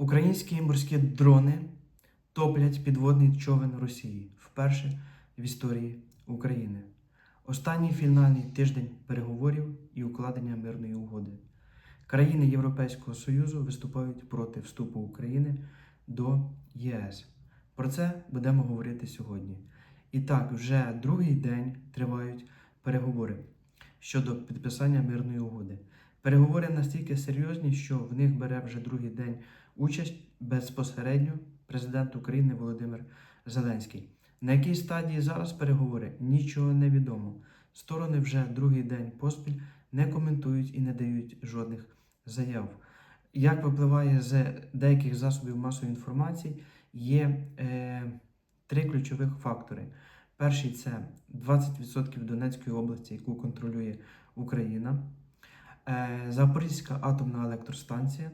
Українські морські дрони топлять підводний човен Росії вперше в історії України. Останній фінальний тиждень переговорів і укладення мирної угоди. Країни Європейського Союзу виступають проти вступу України до ЄС. Про це будемо говорити сьогодні. І так, вже другий день тривають переговори щодо підписання мирної угоди. Переговори настільки серйозні, що в них бере вже другий день участь безпосередньо президент України Володимир Зеленський. На якій стадії зараз переговори нічого не відомо. Сторони вже другий день поспіль не коментують і не дають жодних заяв. Як випливає з деяких засобів масової інформації, є е, три ключових фактори. Перший це 20% Донецької області, яку контролює Україна, е, Запорізька атомна електростанція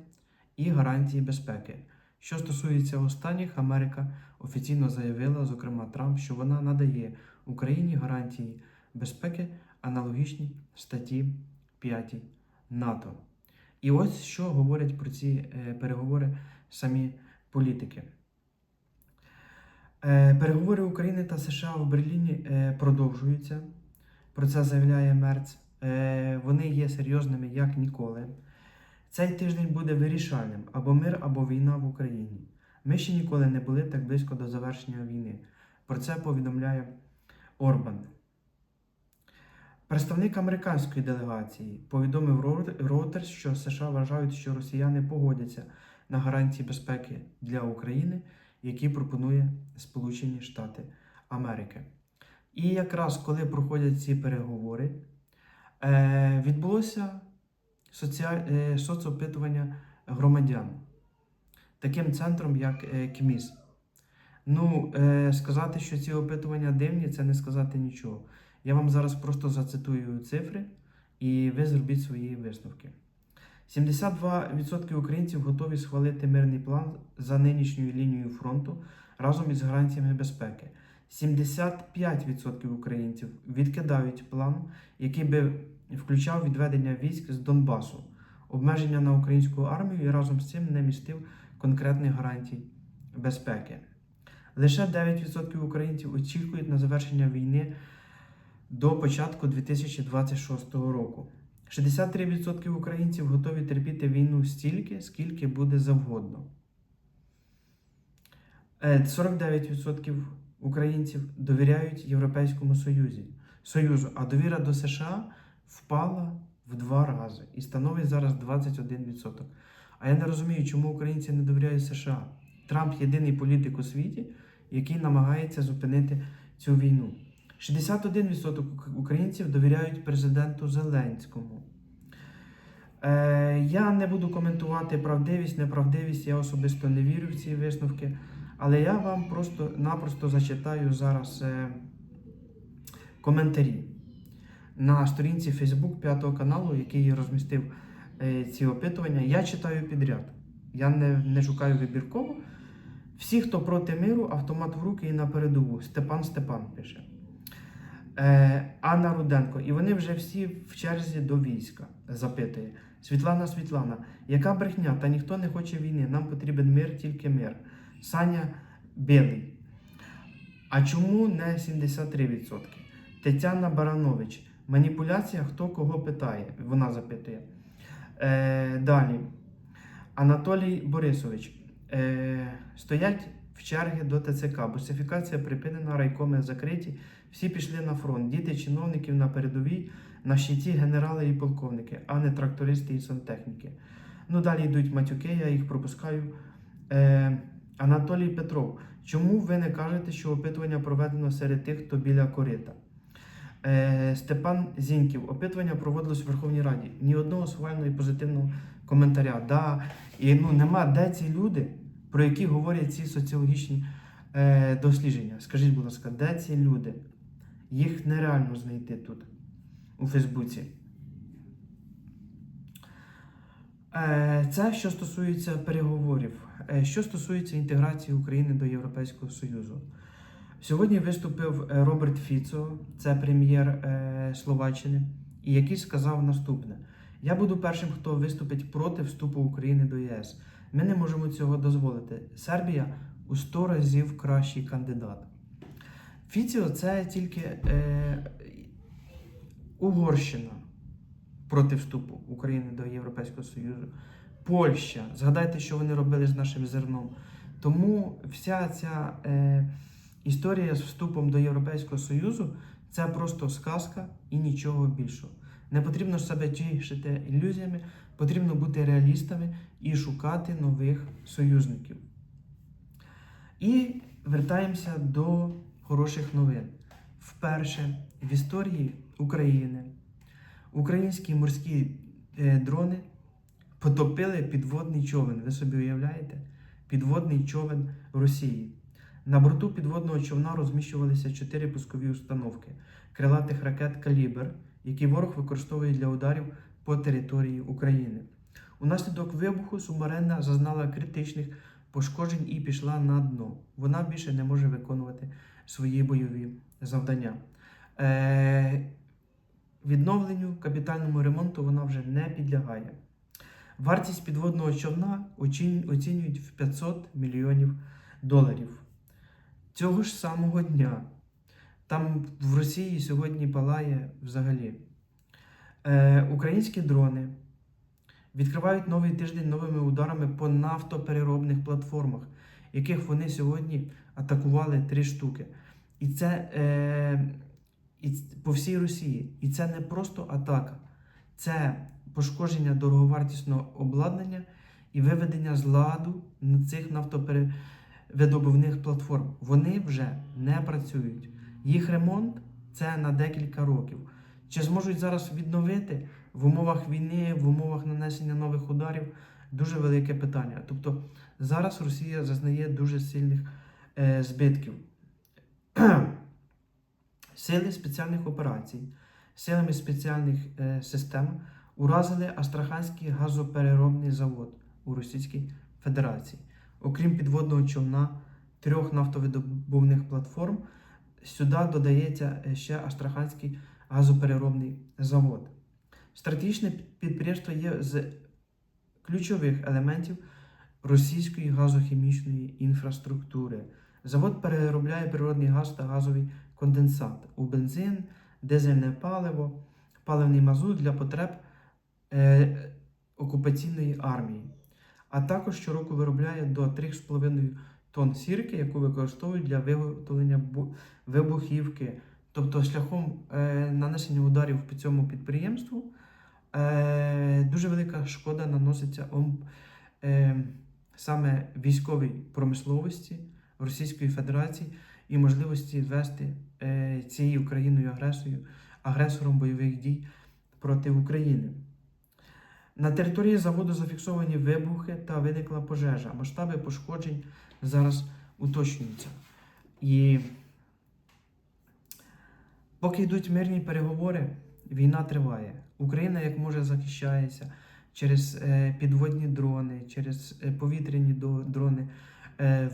і гарантії безпеки. Що стосується останніх, Америка офіційно заявила, зокрема Трамп, що вона надає Україні гарантії безпеки, аналогічні статті 5 НАТО. І ось що говорять про ці е, переговори самі політики. Е, Переговори України та США в Берліні е, продовжуються. Про це заявляє Мерц. Вони є серйозними як ніколи. Цей тиждень буде вирішальним або мир, або війна в Україні. Ми ще ніколи не були так близько до завершення війни. Про це повідомляє Орбан. Представник американської делегації повідомив Reuters, що США вважають, що росіяни погодяться на гарантії безпеки для України, які пропонує Сполучені Штати Америки. І якраз коли проходять ці переговори, е, відбулося соціаль... е, соцопитування громадян таким центром, як е, КМІС. Ну, е, сказати, що ці опитування дивні, це не сказати нічого. Я вам зараз просто зацитую цифри, і ви зробіть свої висновки. 72% українців готові схвалити мирний план за нинішньою лінією фронту разом із гарантіями безпеки. 75% українців відкидають план, який би включав відведення військ з Донбасу, обмеження на українську армію і разом з цим не містив конкретних гарантій безпеки. Лише 9% українців очікують на завершення війни до початку 2026 року. 63% українців готові терпіти війну стільки, скільки буде завгодно. Е, 49% українців довіряють Європейському Союзі, Союзу, а довіра до США впала в два рази і становить зараз 21%. А я не розумію, чому українці не довіряють США. Трамп єдиний політик у світі, який намагається зупинити цю війну. 61% українців довіряють президенту Зеленському. Е, я не буду коментувати правдивість, неправдивість, я особисто не вірю в ці висновки, але я вам просто-напросто зачитаю зараз е, коментарі на сторінці Facebook 5 каналу, який розмістив е, ці опитування. Я читаю підряд. Я не, не шукаю вибірково. Всі, хто проти миру, автомат в руки і на передову. Степан Степан пише. Е, Анна Руденко. І вони вже всі в черзі до війська запитує. Світлана Світлана, яка брехня? Та ніхто не хоче війни. Нам потрібен мир, тільки мир. Саня Білий. А чому не 73%? Тетяна Баранович. Маніпуляція, хто кого питає? Вона запитує. Е, далі. Анатолій Борисович. Е, стоять в черги до ТЦК. Бусифікація припинена, райкоми закриті. Всі пішли на фронт. Діти чиновників на передовій, на щиті генерали і полковники, а не трактористи і сантехніки. Ну, далі йдуть матюки, я їх пропускаю. Е, Анатолій Петров. Чому ви не кажете, що опитування проведено серед тих, хто біля корита? Е, Степан Зіньків. Опитування проводилось в Верховній Раді. Ні одного схвального і позитивного коментаря. Да, і ну, нема де ці люди, про які говорять ці соціологічні е, дослідження. Скажіть, будь ласка, де ці люди? Їх нереально знайти тут, у Фейсбуці. Е, Це що стосується переговорів. Е, Що стосується інтеграції України до Європейського Союзу. Сьогодні виступив е, Роберт Фіцо, це прем'єр е, Словаччини, і який сказав наступне: Я буду першим, хто виступить проти вступу України до ЄС. Ми не можемо цього дозволити. Сербія у 100 разів кращий кандидат. Фіціо це тільки е, Угорщина проти вступу України до Європейського Союзу. Польща. Згадайте, що вони робили з нашим зерном. Тому вся ця е, історія з вступом до Європейського Союзу це просто сказка і нічого більшого. Не потрібно себе тішити ілюзіями, потрібно бути реалістами і шукати нових союзників. І вертаємося до хороших новин. Вперше в історії України українські морські е, дрони потопили підводний човен. Ви собі уявляєте? Підводний човен Росії. На борту підводного човна розміщувалися чотири пускові установки крилатих ракет Калібр, які ворог використовує для ударів по території України. Унаслідок вибуху субмарина зазнала критичних пошкоджень і пішла на дно. Вона більше не може виконувати свої бойові завдання. Е, відновленню, капітальному ремонту вона вже не підлягає. Вартість підводного човна оцінюють в 500 мільйонів доларів. Цього ж самого дня там в Росії сьогодні палає взагалі. Е, українські дрони відкривають новий тиждень новими ударами по нафтопереробних платформах, яких вони сьогодні атакували три штуки. І це е, і по всій Росії. І це не просто атака, це пошкодження дороговартісного обладнання і виведення з ладу цих нафтоперевидобувних платформ. Вони вже не працюють. Їх ремонт це на декілька років. Чи зможуть зараз відновити в умовах війни, в умовах нанесення нових ударів? Дуже велике питання. Тобто зараз Росія зазнає дуже сильних е, збитків. Сили спеціальних операцій, силами спеціальних е, систем уразили Астраханський газопереробний завод у Російській Федерації. Окрім підводного човна, трьох нафтовидобувних платформ, сюди додається е, ще Астраханський газопереробний завод. Стратегічне підприємство є з ключових елементів російської газохімічної інфраструктури. Завод переробляє природний газ та газовий конденсат у бензин, дизельне паливо, паливний мазут для потреб е, окупаційної армії. А також щороку виробляє до 3,5 тонн сірки, яку використовують для виготовлення вибухівки. Тобто шляхом е, нанесення ударів по цьому підприємству е, дуже велика шкода наноситься е, саме військовій промисловості Російської Федерації і можливості вести е, цією країною агресою, агресором бойових дій проти України. На території заводу зафіксовані вибухи та виникла пожежа. Масштаби пошкоджень зараз уточнюються. І поки йдуть мирні переговори, війна триває. Україна як може захищається через е, підводні дрони, через е, повітряні дрони,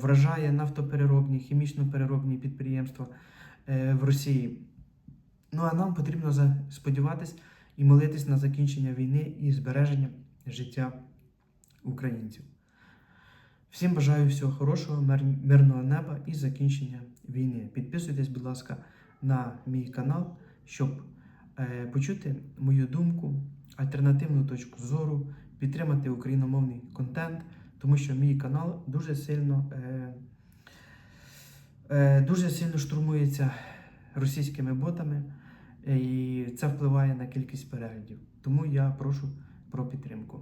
вражає нафтопереробні, хімічно-переробні підприємства е, в Росії. Ну а нам потрібно сподіватись і молитись на закінчення війни і збереження життя українців. Всім бажаю всього хорошого, мирного неба і закінчення війни. Підписуйтесь, будь ласка, на мій канал, щоб е, почути мою думку, альтернативну точку зору, підтримати україномовний контент, тому що мій канал дуже сильно, е, е, дуже сильно штурмується російськими ботами, і це впливає на кількість переглядів. Тому я прошу про підтримку.